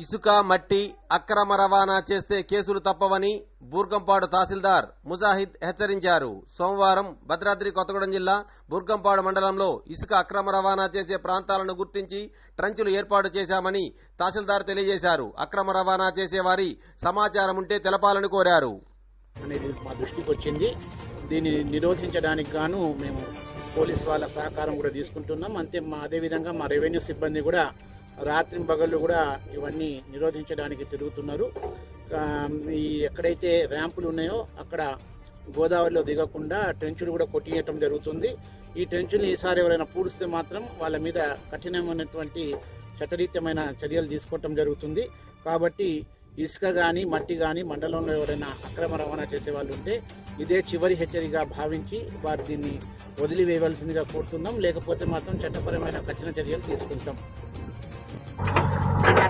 ఇసుక మట్టి అక్రమ రవాణా చేస్తే కేసులు తప్పవని బూర్గంపాడు తహసీల్దార్ ముజాహిద్ హెచ్చరించారు. సోమవారం భద్రాద్రి కొత్తగూడెం జిల్లా బూర్గంపాడు మండలంలో ఇసుక అక్రమ రవాణా చేసే ప్రాంతాలను గుర్తించి ట్రంచులు ఏర్పాటు చేశామని తహసీల్దార్ తెలియజేశారు. అక్రమ రవాణా చేసేవారి సమాచారం ఉంటే తెలపాలని కోరారు. అనేది మా దృష్టికి వచ్చింది. దీన్ని నిరోధించడానికి గాను మేము పోలీస్ వాళ్ళ సహకారం కూడా తీసుకుంటున్నాం. అంతే మా అదేవిధంగా మా రెవెన్యూ సిబ్బంది కూడా రాత్రి పగళ్ళు కూడా ఇవన్నీ నిరోధించడానికి తిరుగుతున్నారు. ఈ ఎక్కడైతే ర్యాంపులు ఉన్నాయో అక్కడ గోదావరిలో దిగకుండా ట్రెంచులు కూడా కొట్టియటం జరుగుతుంది. ఈ ట్రెంచుని ఈసారి ఎవరైనా పూడిస్తే మాత్రం వాళ్ళ మీద కఠినమైనటువంటి చట్టరీత్యమైన చర్యలు తీసుకోవటం జరుగుతుంది. కాబట్టి ఇసుక కానీ మట్టి కానీ మండలంలో ఎవరైనా అక్రమ రవాణా చేసే వాళ్ళు ఉంటే ఇదే చివరి హెచ్చరిగా భావించి వారు దీన్ని వదిలివేయవలసిందిగా కోరుతున్నాం. లేకపోతే మాత్రం చట్టపరమైన కఠిన చర్యలు తీసుకుంటాం. Thank you.